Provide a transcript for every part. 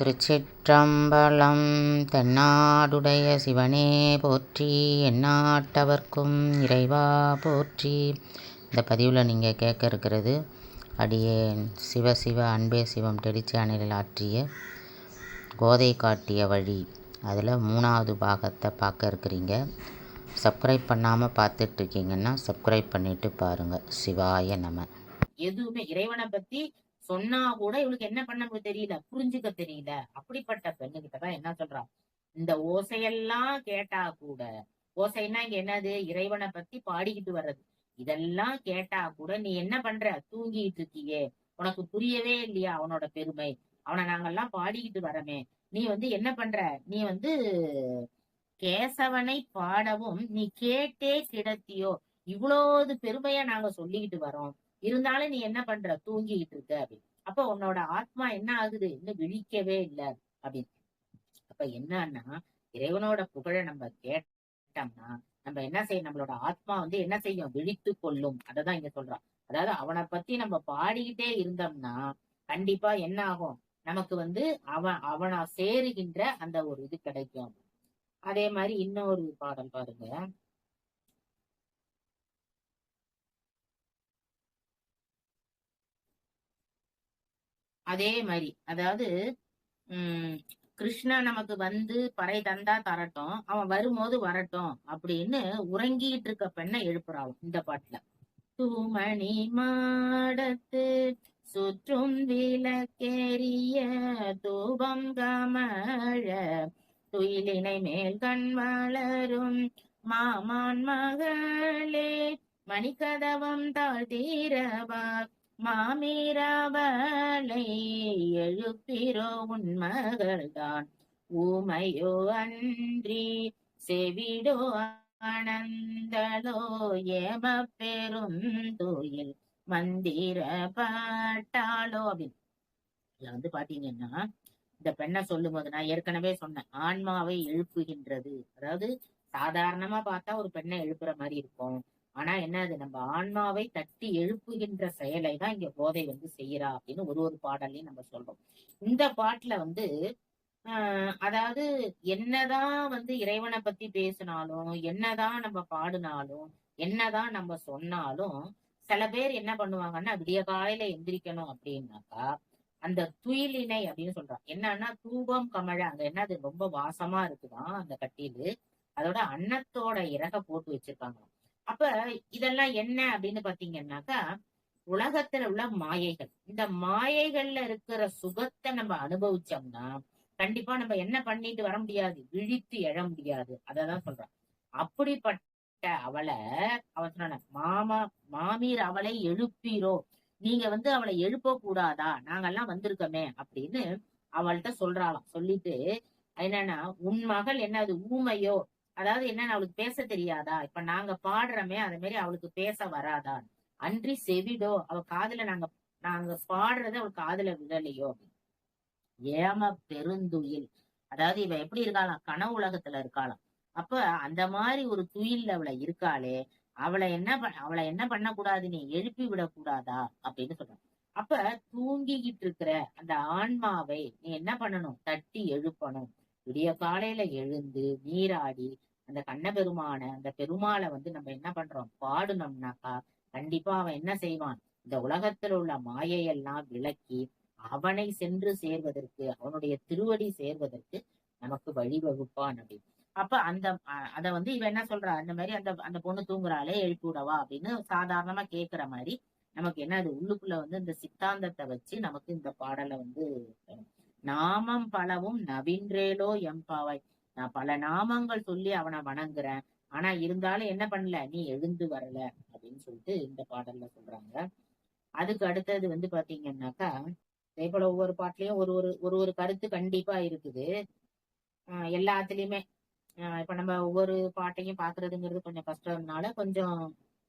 திருச்சிற்றம்பலம் தென்னாடுடைய சிவனே போற்றி எந்நாட்டவர்க்கும் இறைவா போற்றி. இந்த பதிவில் நீங்கள் கேட்க இருக்கிறது அடியேன் சிவ சிவ அன்பே சிவம் டெலி ஆற்றிய கோதை காட்டிய வழி. அதில் மூணாவது பாகத்தை பார்க்க இருக்கிறீங்க. சப்ஸ்கிரைப் பண்ணாமல் பார்த்துட்ருக்கீங்கன்னா சப்ஸ்கிரைப் பண்ணிவிட்டு பாருங்கள் சிவாய நம. எதுவுமே இறைவனை பற்றி சொன்னா கூட இவளுக்கு என்ன பண்ண தெரியல. புரிஞ்சுக்க தெரியல. அப்படிப்பட்ட பெண்ணுகிட்டதான் என்ன சொல்றான் இந்த ஓசையெல்லாம் கேட்டா கூட ஓசைன்னா இங்க என்னது? இறைவனை பத்தி பாடிக்கிட்டு வர்றது. இதெல்லாம் கேட்டா கூட நீ என்ன பண்ற? தூங்கிட்டு இருக்கியே. உனக்கு புரியவே இல்லையா அவனோட பெருமை? அவனை நாங்கெல்லாம் பாடிக்கிட்டு வரமே நீ வந்து என்ன பண்ற? நீ வந்து கேசவனை பாடவும் நீ கேட்டே கிடத்தியோ? இவ்வளவு பெருமையா நாங்க சொல்லிக்கிட்டு வரோம் இருந்தாலும் நீ என்ன பண்ற? தூங்கிட்டு இருக்க அப்படின்னு. அப்ப உன்னோட ஆத்மா என்ன ஆகுது? இன்னும் விழிக்கவே இல்லை அப்படின்னு. அப்ப என்னன்னா இறைவனோட புகழை நம்ம கேட்டோம்னா நம்ம என்ன செய்யும் நம்மளோட ஆத்மா வந்து என்ன செய்யும்? விழித்து கொள்ளும். அததான் இங்க சொல்றான். அதாவது அவனை பத்தி நம்ம பாடிக்கிட்டே இருந்தோம்னா கண்டிப்பா என்ன ஆகும்? நமக்கு வந்து அவன் அவனா சேருகின்ற அந்த ஒரு இது கிடைக்கும். அதே மாதிரி இன்னொரு பாடல் பாருங்க. அதே மாதிரி. அதாவது உம் கிருஷ்ணா நமக்கு வந்து பறை தந்தா தரட்டும். அவன் வரும்போது வரட்டும் அப்படின்னு உறங்கிட்டு இருக்க பெண்ணை எழுப்புறான் இந்த பாட்டுல. தூமணி மாடத்து சுற்றும் விளக்கேறிய தூபம் கமழ துயிலினை மேல் கண் வளரும் மாமான் மகளே மணிக்கதவம் தாழ்த்தீரவா மாமீராவளை எழுப்பிரோ உன் மகள்தான். ஊமையோ அன்றி செவிடோ ஆனந்தலோ ஏம பெரும் தோயில். மந்திர பாட்டாளோ அப்படின்னு இதுல வந்து பாத்தீங்கன்னா இந்த பெண்ணை சொல்லும் போது நான் ஏற்கனவே சொன்னேன் ஆன்மாவை எழுப்புகின்றது. அதாவது சாதாரணமா பார்த்தா ஒரு பெண்ணை எழுப்புற மாதிரி இருக்கும். ஆனா என்ன அது நம்ம ஆன்மாவை தட்டி எழுப்புகின்ற செயலை தான் இங்க போதை வந்து செய்யறா அப்படின்னு ஒரு ஒரு பாடல்லையும் நம்ம சொல்றோம். இந்த பாட்டுல வந்து ஆஹ் அதாவது என்னதான் வந்து இறைவனை பத்தி பேசினாலும் என்னதான் நம்ம பாடினாலும் என்னதான் நம்ம சொன்னாலும் சில பேர் என்ன பண்ணுவாங்கன்னா விடிய காலையில எந்திரிக்கணும் அப்படின்னாக்கா அந்த துயிலினை அப்படின்னு சொல்றான் என்னன்னா தூபம் கமழ அங்க என்ன அது ரொம்ப வாசமா இருக்குதான் அந்த கட்டிலு. அதோட அன்னத்தோட இறக போட்டு வச்சிருக்காங்க அப்ப இதெல்லாம் என்ன அப்படின்னு பாத்தீங்கன்னாக்கா உலகத்துல உள்ள மாயைகள். இந்த மாயைகள்ல இருக்கிற சுகத்தை நம்ம அனுபவிச்சோம்னா கண்டிப்பா நம்ம என்ன பண்ணிட்டு வர முடியாது? விழித்து எழ முடியாது. அததான் சொல்றான். அப்படிப்பட்ட அவளை அவன் சொன்ன மாமா மாமீர் அவளை எழுப்பீரோ? நீங்க வந்து அவளை எழுப்ப கூடாதா? நாங்கெல்லாம் வந்திருக்கோமே அப்படின்னு அவள்கிட்ட சொல்றாளாம். சொல்லிட்டு என்னன்னா உன் மகள் என்னது? ஊமையோ? அதாவது என்னன்னு அவளுக்கு பேச தெரியாதா? இப்ப நாங்க பாடுறோமே அது மாதிரி அவளுக்கு பேச வராதா? அன்றி செவிடோ அவ காதுல நாங்க நாங்க பாடுறது அவள் காதுல விழலையோ ஏம பெருந்துயில். அதாவது இவ எப்படி இருக்காளாம்? கனவு உலகத்துல இருக்காளாம். அப்ப அந்த மாதிரி ஒரு துயில்ல அவளை இருக்காளே அவளை என்ன அவளை என்ன பண்ணக்கூடாது? நீ எழுப்பி விடக்கூடாதா? அப்படின்னு சொல்றான். அப்ப தூங்கிக்கிட்டு இருக்கிற அந்த ஆன்மாவை நீ என்ன பண்ணணும்? தட்டி எழுப்பணும். விடிய காலையில எழுந்து நீராடி அந்த கண்ண பெருமான அந்த பெருமாளை வந்து நம்ம என்ன பண்றோம்? பாடுனோம்னாக்கா கண்டிப்பா அவன் என்ன செய்வான்? இந்த உலகத்தில் உள்ள மாயையெல்லாம் விளக்கி அவனை சென்று சேர்வதற்கு அவனுடைய திருவடி சேர்வதற்கு நமக்கு வழிவகுப்பான் அப்படின்னு. அப்ப அந்த அத வந்து இவன் என்ன சொல்றா? அந்த மாதிரி அந்த அந்த பொண்ணு தூங்குறாளே எழுப்பி விடவா அப்படின்னு சாதாரணமா கேக்குற மாதிரி நமக்கு என்ன அது உள்ளுக்குள்ள வந்து இந்த சித்தாந்தத்தை வச்சு நமக்கு இந்த பாடலை வந்து நாமம் பலவும் நவீன்றேலோ எம்பாவாய் நான் பல நாமங்கள் சொல்லி அவனை வணங்குறேன். ஆனா இருந்தாலும் என்ன பண்ணல? நீ எழுந்து வரல அப்படின்னு சொல்லிட்டு இந்த பாடல்ல சொல்றாங்க. அதுக்கு அடுத்தது வந்து பாத்தீங்கன்னாக்கா அதே போல ஒவ்வொரு பாட்டிலையும் ஒரு ஒரு ஒரு ஒரு கருத்து கண்டிப்பா இருக்குது. ஆஹ் எல்லாத்துலயுமே. இப்ப நம்ம ஒவ்வொரு பாட்டையும் பாக்குறதுங்கிறது கொஞ்சம் கஷ்டம்னால கொஞ்சம்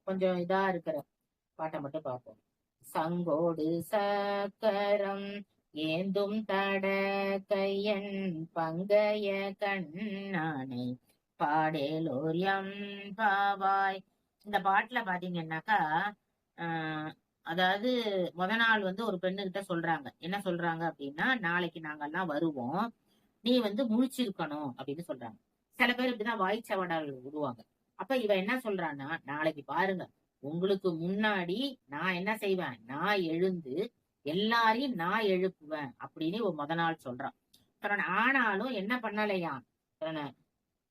கொஞ்சம் இதா இருக்கிற பாட்டை மட்டும் பார்ப்போம். சங்கோடு சக்கரம் ஏந்தும் தட கையன் பங்கைய கண்ணானை பாடேலோரியம் பாவாய். இந்த பாட்டுல பாத்தீங்கன்னாக்கா ஆஹ் அதாவது முத நாள் வந்து ஒரு பெண்ணுகிட்ட சொல்றாங்க. என்ன சொல்றாங்க அப்படின்னா நாளைக்கு நாங்கெல்லாம் வருவோம். நீ வந்து முழிச்சிருக்கணும் அப்படின்னு சொல்றாங்க. சில பேர் இப்படிதான் வாய்ச்சவடால் விடுவாங்க. அப்ப இவ என்ன சொல்றான்னா நாளைக்கு பாருங்க உங்களுக்கு முன்னாடி நான் என்ன செய்வேன்? நான் எழுந்து எல்லாரையும் நான் எழுப்புவேன் அப்படின்னு ஒரு முத நாள் சொல்றான். அப்புறம் ஆனாலும் என்ன பண்ணலையா?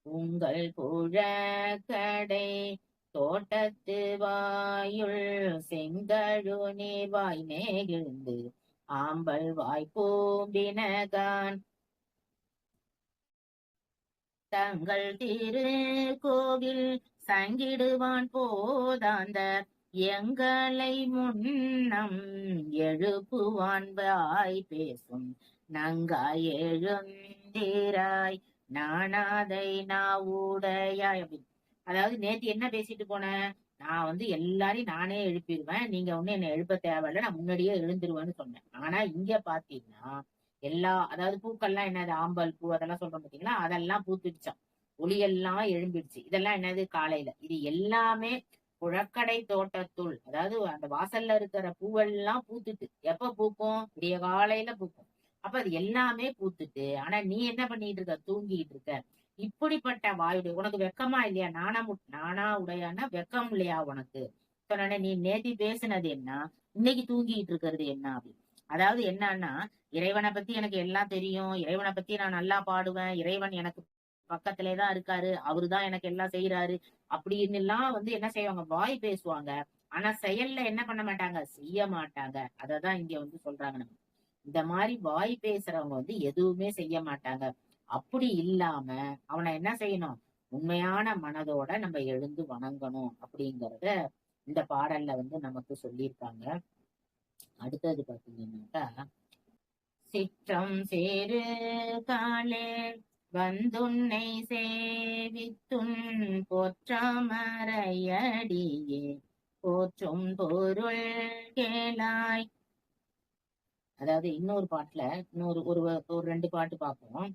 உங்கள் புழக்கடை தோட்டத்து வாயுள் செங்கழு நீர்வாய் நெகிழ்ந்து ஆம்பல் வாய் பூம்பினகான். தங்கள் திரு கோவில் சங்கிடுவான் போதாந்த எங்களை முன்னம் எழுப்புவான்பாய் பேசும். நங்காய் எழுந்தீராய் நானாதை நாவுடையாய். அப்படின்னு அதாவது நேத்து என்ன பேசிட்டு போனேன் நான் வந்து எல்லாரையும் நானே எழுப்பிடுவேன். நீங்க ஒண்ணு என்ன எழுப்ப தேவையில்ல நான் முன்னாடியே எழுந்துருவேன்னு சொன்னேன். ஆனா இங்க பாத்தீங்கன்னா எல்லா அதாவது பூக்கள்லாம் என்னது? ஆம்பல் பூ அதெல்லாம் சொல்றோம் பாத்தீங்களா? அதெல்லாம் பூத்துடுச்சான் ஒளியெல்லாம் எழும்பிடுச்சு. இதெல்லாம் என்னது? காலையில. இது எல்லாமே புழக்கடை தோட்டத்துள் அதாவது அந்த வாசல்ல இருக்கிற பூவெல்லாம் பூத்துட்டு எப்ப பூக்கும்? விடிய காலையில பூக்கும். அப்ப அது எல்லாமே பூத்துட்டு ஆனா நீ என்ன பண்ணிட்டு இருக்க? தூங்கிட்டு இருக்க. இப்படிப்பட்ட வாயுடைய உனக்கு வெக்கமா இல்லையா? நானா நானா உடையானா வெக்கம் இல்லையா உனக்கு? சொன்ன நீ நேத்தி பேசுனது என்ன? இன்னைக்கு தூங்கிட்டு இருக்கிறது என்ன அப்படின்னு அதாவது என்னன்னா இறைவனை பத்தி எனக்கு எல்லாம் தெரியும். இறைவனை பத்தி நான் நல்லா பாடுவேன். இறைவன் எனக்கு பக்கத்திலே தான் இருக்காரு. அவருதான் எனக்கு எல்லாம் செய்யறாரு அப்படின்னு எல்லாம் வந்து என்ன செய்வாங்க? வாய் பேசுவாங்க. ஆனா செயல்ல என்ன பண்ண மாட்டாங்க? செய்ய மாட்டாங்க. அததான் இங்க வந்து சொல்றாங்க நம்ம. இந்த மாதிரி வாய் பேசுறவங்க வந்து எதுவுமே செய்ய மாட்டாங்க. அப்படி இல்லாம அவனை என்ன செய்யணும்? உண்மையான மனதோட நம்ம எழுந்து வணங்கணும் அப்படிங்கறத இந்த பாடல்ல வந்து நமக்கு சொல்லியிருக்காங்க. அடுத்தது பாத்தீங்கன்னாக்கா சிற்றம் சேரு காலே வந்துன்னை சேவித்துன் போற்றாமறையடியே. போற்றும் பொருள் கேளாய். அதாவது இன்னொரு பாட்டுல இன்னொரு ஒரு ஒரு ரெண்டு பாட்டு பார்ப்போம்.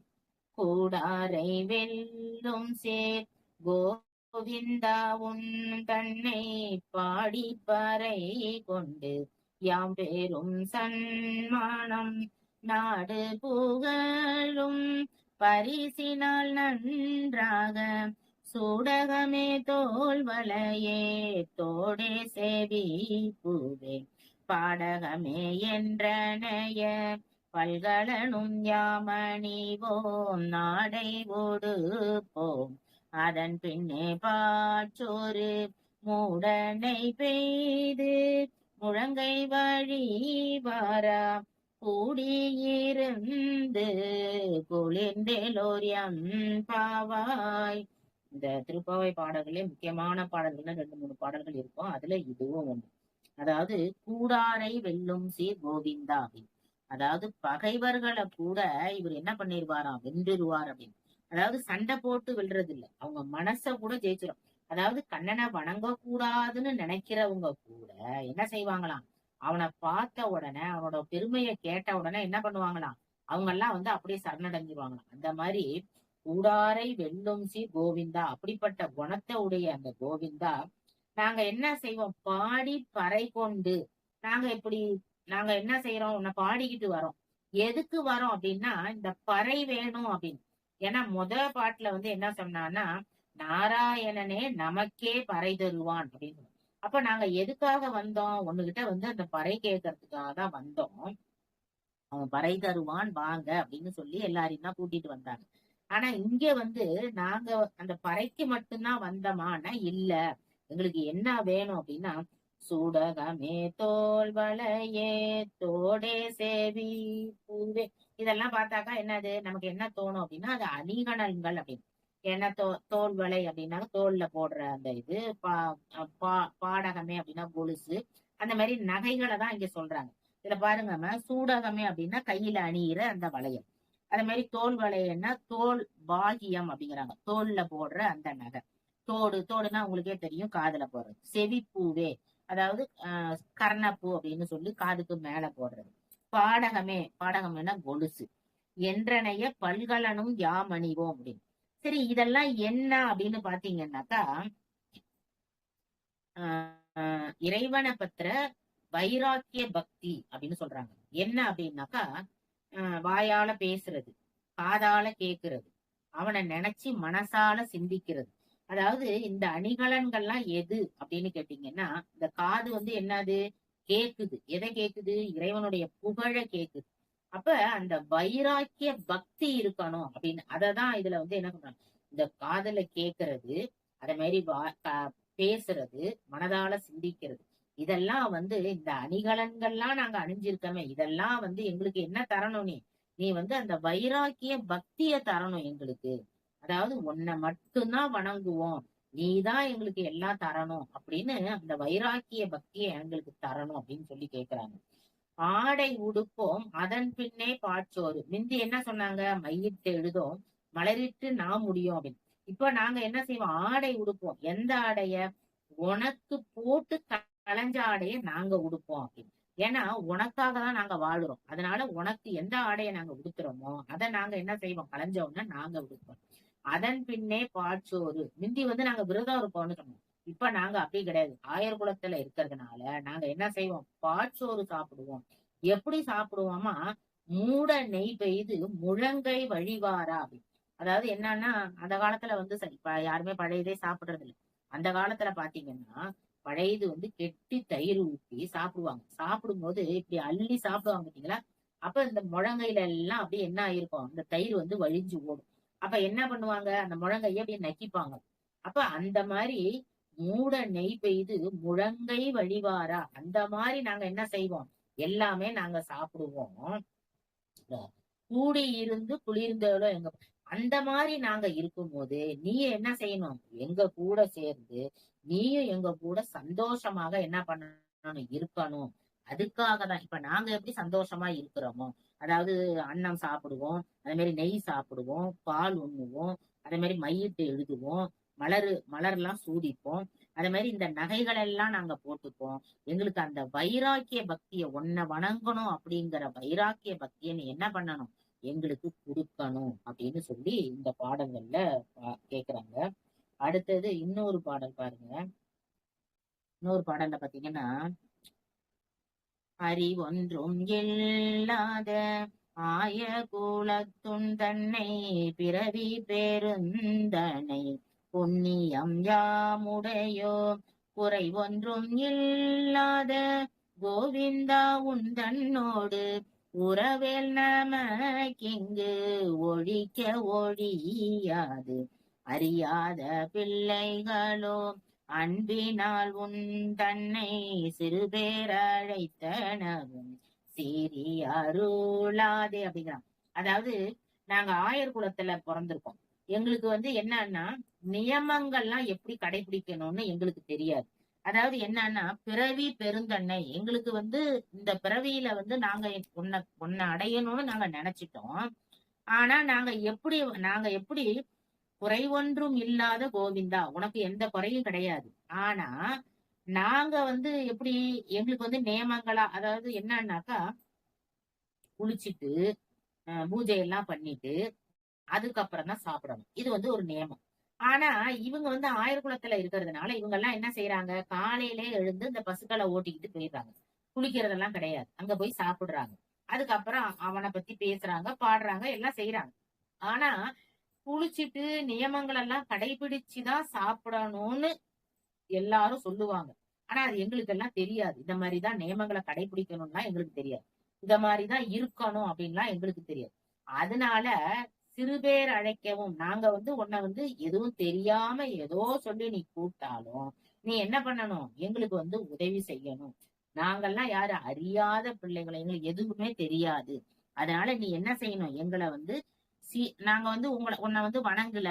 கூடாரை வெல்லும் சேர் கோவிந்தா உன் தன்னை பாடி பறை கொண்டு யாம் பெரும் சன்மானம் நாடு புகழும் பரிசினால் நன்றாக சூடகமே தோல் வலையே தோடே சேவி பூவே பாடகமே என்றனைய பல்கலனும் யாமணிவோம் நாடை ஓடுப்போம் அதன் பின்னே பாற்றோரு மூடனை பெய்து முழங்கை வழி வாரா கூடியிருந்து குளிர்ந்தேலோரியம் பாவாய். இந்த திருப்பாவை பாடல்களே முக்கியமான பாடல்கள் ரெண்டு மூணு பாடல்கள் இருக்கும். அதுல இதுவும் ஒண்ணு. அதாவது கூடாரை வெல்லும் சீர் கோவிந்தா அப்படின்னு. அதாவது பகைவர்களை கூட இவர் என்ன பண்ணிருவாராம் வென்றுருவார் அப்படின்னு. அதாவது சண்டை போட்டு வெல்றது இல்ல அவங்க மனச கூட ஜெயிச்சிடும் அதாவது கண்ணனை வணங்க கூடாதுன்னு நினைக்கிறவங்க கூட என்ன செய்வாங்களாம்? அவனை பார்த்த உடனே அவனோட பெருமையை கேட்ட உடனே என்ன பண்ணுவாங்களாம் அவங்க எல்லாம் வந்து அப்படியே சரணடைஞ்சிருவாங்களாம் அந்த மாதிரி கூடாரை வெல்லும் சி கோவிந்தா அப்படிப்பட்ட குணத்தை உடைய அந்த கோவிந்தா நாங்க என்ன செய்வோம்? பாடி பறை கொண்டு நாங்க இப்படி நாங்க என்ன செய்யறோம் உன்னை பாடிக்கிட்டு வரோம். எதுக்கு வரோம் அப்படின்னா இந்த பறை வேணும் அப்படின்னு. ஏன்னா முத பாட்டுல வந்து என்ன சொன்னான்னா நாராயணனே நமக்கே பறை தருவான் அப்படின்னு. அப்ப நாங்க எதுக்காக வந்தோம்? உன்னுகிட்ட வந்து அந்த பறை கேட்கறதுக்காக தான் வந்தோம். அவன் பறை தருவான் வாங்க அப்படின்னு சொல்லி எல்லாரையும் தான் கூட்டிட்டு வந்தாங்க. ஆனா இங்க வந்து நாங்க அந்த பறைக்கு மட்டும்தான் வந்தோமான்னா இல்ல. எங்களுக்கு என்ன வேணும் அப்படின்னா சூடகமே தோல் வளையே தோடே சேவி பூவே. இதெல்லாம் பார்த்தாக்கா என்னது? நமக்கு என்ன தோணும் அப்படின்னா அது அணிகணல்கள் அப்படின்னு. ஏன்னா தோ தோல் வலை அப்படின்னா தோல்ல போடுற அந்த இது பா பா- பாடகமே அப்படின்னா கொலுசு. அந்த மாதிரி நகைகளை தான் இங்க சொல்றாங்க. இதுல பாருங்க ம, சூடகமே அப்படின்னா கையில அணியிற அந்த வளையம். அதே மாதிரி தோல் வளையல்னா தோல் பாகியம் அப்படிங்கிறாங்க. தோல்ல போடுற அந்த நகை. தோடு தோடுனா உங்களுக்கே தெரியும் காதுல போடுறது. செவிப்பூவே அதாவது ஆஹ் கர்ணப்பூ அப்படின்னு சொல்லி காதுக்கு மேல போடுறது. பாடகமே பாடகம்னா கொலுசு. என்றனைய பல்கலனும் யாமணிவோம் அப்படின்னு. சரி இதெல்லாம் என்ன அப்படின்னு பாத்தீங்கன்னாக்கா ஆஹ் இறைவனை பத்திர வைராக்கிய பக்தி அப்படின்னு சொல்றாங்க. என்ன அப்படின்னாக்கா அஹ் வாயால பேசுறது காதால கேக்குறது அவனை நினைச்சு மனசால சிந்திக்கிறது. அதாவது இந்த அணிகலன்கள்லாம் எது அப்படின்னு கேட்டீங்கன்னா இந்த காது வந்து என்னது? கேக்குது. எதை கேக்குது? இறைவனுடைய புகழ கேக்குது. அப்ப அந்த வைராக்கிய பக்தி இருக்கணும் அப்படின்னு. அததான் இதுல வந்து என்ன பண்றாங்க இந்த காதல கேக்குறது அதே மாதிரி பேசுறது மனதால சிந்திக்கிறது. இதெல்லாம் வந்து இந்த அணிகலன்கள்லாம் நாங்க அணிஞ்சிருக்கோமே. இதெல்லாம் வந்து எங்களுக்கு என்ன தரணும் நீ? நீ வந்து அந்த வைராக்கிய பக்திய தரணும் எங்களுக்கு. அதாவது உன்னை மட்டும்தான் வணங்குவோம். நீதான் எங்களுக்கு எல்லாம் தரணும் அப்படின்னு அந்த வைராக்கிய பக்தியை எங்களுக்கு தரணும் அப்படின்னு சொல்லி கேக்குறாங்க. ஆடை உடுப்போம் அதன் பின்னே பாச்சோறு மிந்தி என்ன சொன்னாங்க? மையிட்டு எழுதும் மலரிட்டு நான் முடியும் அப்படின்னு. இப்ப நாங்க என்ன செய்வோம்? ஆடை உடுப்போம். எந்த ஆடைய? உனக்கு போட்டு களைஞ்ச ஆடைய நாங்க உடுப்போம் அப்படின்னு. ஏன்னா உனக்காக தான் நாங்க வாழுறோம். அதனால உனக்கு எந்த ஆடையை நாங்க உடுத்துறோமோ அதை நாங்க என்ன செய்வோம்? களைஞ்சோம்னா நாங்க உடுப்போம். அதன் பின்னே பாச்சோறு மிந்தி வந்து நாங்க விரதம் இருப்போம்னு சொன்னோம். இப்ப நாங்க அப்படி கிடையாது. ஆயர் குலத்துல இருக்கிறதுனால நாங்க என்ன செய்வோம்? பாச்சோறு சாப்பிடுவோம். எப்படி சாப்பிடுவோமா மூட நெய் பெய்து முழங்கை வழிவாரா அப்படின்னு. அதாவது என்னன்னா அந்த காலத்துல வந்து சரி இப்ப யாருமே பழையதே சாப்பிடுறது இல்ல. அந்த காலத்துல பாத்தீங்கன்னா பழையது வந்து கெட்டி தயிர் ஊற்றி சாப்பிடுவாங்க. சாப்பிடும்போது இப்படி அள்ளி சாப்பிடுவாங்க பாத்தீங்களா? அப்ப இந்த முழங்கையில எல்லாம் அப்படியே என்ன ஆயிருக்கும்? அந்த தயிர் வந்து வழிஞ்சு ஓடும். அப்ப என்ன பண்ணுவாங்க? அந்த முழங்கைய அப்படியே நக்கிப்பாங்க. அப்ப அந்த மாதிரி மூட நெய் பெய்து முழங்கை வழிவாரா? அந்த மாதிரி நாங்க என்ன செய்வோம்? எல்லாமே நாங்க சாப்பிடுவோம். கூடி இருந்து குளிர்ந்தோட எங்க அந்த மாதிரி நாங்க இருக்கும்போது நீ என்ன செய்யணும்? எங்க கூட சேர்ந்து நீயும் எங்க கூட சந்தோஷமாக என்ன பண்ணணும்? இருக்கணும். அதுக்காக தான். இப்ப நாங்க எப்படி சந்தோஷமா இருக்கிறோமோ? அதாவது அன்னம் சாப்பிடுவோம் அதே மாதிரி நெய் சாப்பிடுவோம் பால் உண்ணுவோம் அதே மாதிரி மையிட்டு எழுதுவோம் மலர் மலர்லாம் சூடிப்போம். அதே மாதிரி இந்த நகைகள் எல்லாம் நாங்க போட்டுப்போம். எங்களுக்கு அந்த வைராக்கிய பக்திய ஒன்ன வணங்கணும் அப்படிங்கிற வைராக்கிய பக்தியை நீ என்ன பண்ணணும்? எங்களுக்கு கொடுக்கணும் அப்படின்னு சொல்லி இந்த பாடல்கள்ல கேக்குறாங்க. அடுத்தது இன்னொரு பாடல் பாருங்க. இன்னொரு பாடல்ல பாத்தீங்கன்னா அறிவொன்றும் இல்லாத ஆய கூலத்துன் தன்னை பிறவி பெருந்தனை புண்ணியம் யாமுடையோ? குறை ஒன்றும் இல்லாத கோவிந்தா உன் தன்னோடு உறவேல் நமக்கிங்கு ஒழிக்க ஒழியாது. அறியாத பிள்ளைகளோ அன்பினால் உன் தன்னை சிறுபேரழைத்தனவும் சீரி அருளாதே அப்படிங்கிறான். அதாவது நாங்க ஆயர் குலத்துல பிறந்திருக்கோம். எங்களுக்கு வந்து என்னன்னா நியமங்கள்லாம் எப்படி கடைபிடிக்கணும்னு எங்களுக்கு தெரியாது. அதாவது என்னன்னா பிறவி பெருந்தன்னை எங்களுக்கு வந்து இந்த பிறவியில வந்து நாங்க உன்னை உன்னை அடையணும்னு நாங்க நினைச்சிட்டோம். ஆனா நாங்க எப்படி நாங்க எப்படி குறை ஒன்றும் இல்லாத கோவிந்தா உனக்கு எந்த குறையும் கிடையாது. ஆனா நாங்க வந்து எப்படி எங்களுக்கு வந்து நியமங்களா அதாவது என்னன்னாக்கா குளிச்சுட்டு அஹ், பூஜை எல்லாம் பண்ணிட்டு அதுக்கப்புறம் தான் சாப்பிடணும். இது வந்து ஒரு நியமம். ஆனா இவங்க வந்து ஆயுர்குலத்துல இருக்கிறதுனால இவங்க எல்லாம் என்ன செய்யறாங்க காலையிலே எழுந்து இந்த பசுக்களை ஓட்டிக்கிட்டு போயிடுறாங்க. குளிக்கிறதெல்லாம் கிடையாது. அங்க போய் சாப்பிடுறாங்க. அதுக்கப்புறம் அவனை பத்தி பேசுறாங்க பாடுறாங்க எல்லாம் செய்யறாங்க ஆனா குளிச்சிட்டு நியமங்கள் எல்லாம் கடைபிடிச்சுதான் சாப்பிடணும்னு எல்லாரும் சொல்லுவாங்க. ஆனா அது எங்களுக்கு எல்லாம் தெரியாது. இந்த மாதிரிதான் நியமங்களை கடைபிடிக்கணும்னா எங்களுக்கு தெரியாது. இந்த மாதிரிதான் இருக்கணும் அப்படின்லாம் எங்களுக்கு தெரியாது. அதனால சிறுபேர் அழைக்கவும் நாங்க வந்து உன்னை வந்து எதுவும் தெரியாம ஏதோ சொல்லி நீ கூப்பிட்டாலும் நீ என்ன பண்ணணும்? எங்களுக்கு வந்து உதவி செய்யணும். நாங்கெல்லாம் யாரு? அறியாத பிள்ளைகளை. எங்களுக்கு எதுவுமே தெரியாது. அதனால நீ என்ன செய்யணும்? எங்களை வந்து சி நாங்க வந்து உங்களை உன்னை வந்து வணங்கல.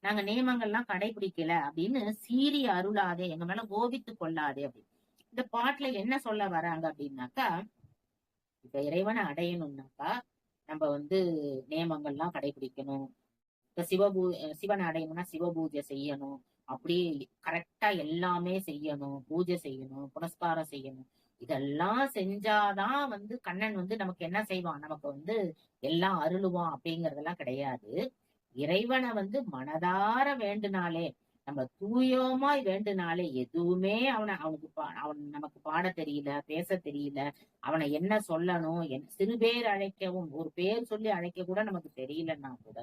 நாங்க நியமங்கள்லாம் கடைபிடிக்கல அப்படின்னு சீறி அருளாதே. எங்க மேல கோபித்து கொள்ளாதே அப்படின்னு. இந்த பாட்டுல என்ன சொல்ல வராங்க அப்படின்னாக்கா இப்ப இறைவனை அடையணும்னாக்கா நம்ம வந்து நியமங்கள்லாம் கடைபிடிக்கணும். இப்ப சிவபூ சிவன் அடையணும்னா சிவ பூஜை செய்யணும். அப்படி கரெக்டா எல்லாமே செய்யணும். பூஜை செய்யணும் புனஸ்காரம் செய்யணும். இதெல்லாம் செஞ்சாதான் வந்து கண்ணன் வந்து நமக்கு என்ன செய்வான்? நமக்கு வந்து எல்லாம் அருளுவான் அப்படிங்கறதெல்லாம் கிடையாது. இறைவனை வந்து மனதார வேண்டுனாலே நம்ம தூயோமாய் வேண்டுனாலே எதுவுமே அவனை அவனுக்கு பா- அவன் நமக்கு பாட தெரியல பேச தெரியல அவனை என்ன சொல்லணும் என் சிறு பேர் அழைக்கவும் ஒரு பேர் சொல்லி அழைக்க கூட நமக்கு தெரியலன்னா கூட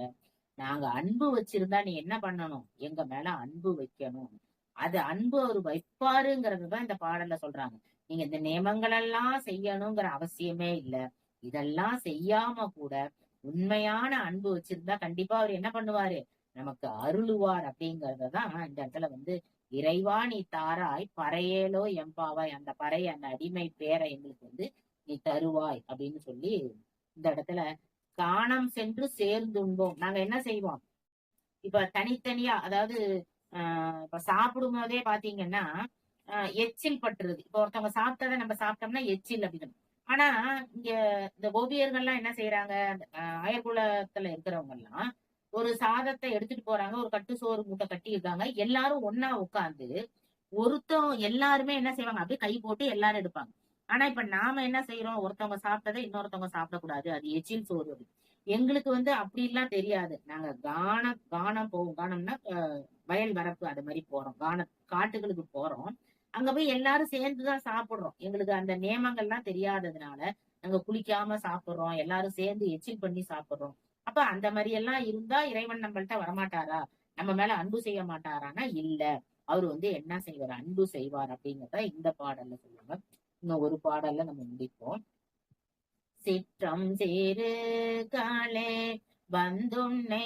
நாங்க அன்பு வச்சிருந்தா நீ என்ன பண்ணணும்? எங்க மேல அன்பு வைக்கணும். அது அன்பு அவர் வைப்பாருங்கிறதுதான் இந்த பாடல்ல சொல்றாங்க. நீங்க இந்த நியமங்கள் எல்லாம் செய்யணுங்கிற அவசியமே இல்ல. இதெல்லாம் செய்யாம கூட உண்மையான அன்பு வச்சிருந்தா கண்டிப்பா அவர் என்ன பண்ணுவாரு? நமக்கு அருளுவார் அப்படிங்கறதான் இந்த இடத்துல வந்து இறைவா நீ தாராய் பறையேலோ எம்பாவாய் அந்த பறை அந்த அடிமை பேரை எங்களுக்கு வந்து நீ தருவாய் அப்படின்னு சொல்லி இந்த இடத்துல காணம் சென்று சேர்ந்துண்போம். நாங்க என்ன செய்வோம்? இப்ப தனித்தனியா அதாவது ஆஹ் இப்ப சாப்பிடும் போதே பாத்தீங்கன்னா ஆஹ் எச்சில் பட்டுருது. இப்ப ஒருத்தவங்க சாப்பிட்டதை நம்ம சாப்பிட்டோம்னா எச்சில் அப்படின்னு. ஆனா இங்க இந்த ஓவியர்கள்லாம் என்ன செய்யறாங்க ஆயர்குலத்துல இருக்கிறவங்க எல்லாம் ஒரு சாதத்தை எடுத்துட்டு போறாங்க ஒரு கட்டு சோறு மூட்டை கட்டி இருக்காங்க எல்லாரும் ஒன்னா உட்கார்ந்து ஒருத்தன் எல்லாருமே என்ன செய்வாங்க? அப்படியே கை போட்டு எல்லாரும் எடுப்பாங்க. ஆனா இப்ப நாம என்ன செய்யறோம் ஒருத்தவங்க சாப்பிட்டதை இன்னொருத்தவங்க சாப்பிடக்கூடாது. அது எச்சில் சோறு அது. எங்களுக்கு வந்து அப்படி எல்லாம் தெரியாது. நாங்க கானம் கானம் போவோம். கானம்னா அஹ், வயல் வரப்பு அது மாதிரி போறோம். கான காட்டுகளுக்கு போறோம். அங்க போய் எல்லாரும் சேர்ந்துதான் சாப்பிடுறோம். எங்களுக்கு அந்த நியமங்கள்லாம் தெரியாததுனால நாங்க குளிக்காம சாப்பிடுறோம். எல்லாரும் சேர்ந்து எச்சில் பண்ணி சாப்பிடுறோம். அப்ப அந்த மாதிரி எல்லாம் இருந்தா இறைவன் நம்மள்ட்ட வரமாட்டாரா? நம்ம மேல அன்பு செய்ய மாட்டாரானா? இல்ல. அவர் வந்து என்ன செய்வார்? அன்பு செய்வார் அப்படிங்கறத இந்த பாடல்ல சொல்லுவாங்க. இன்னும் ஒரு பாடல்ல நம்ம முடிப்போம். சிற்றம் சேரு காலே வந்துன்னை